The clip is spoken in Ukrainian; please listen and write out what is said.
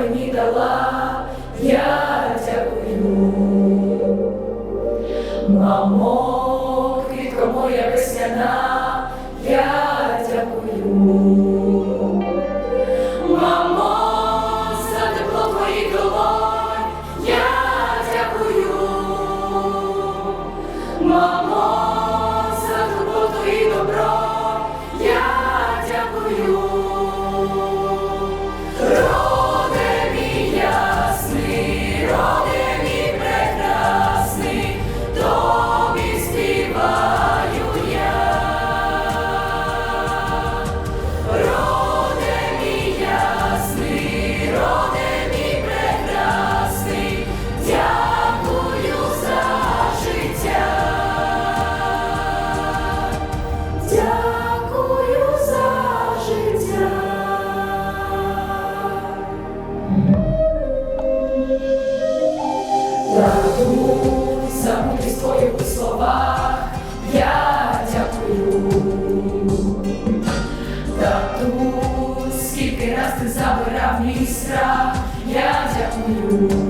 мені дала, я дякую, мамо, квітко моя весняна, я дякую. правду замудрість твою у словах я дякую. Тату, скільки раз ти забирав мій я дякую.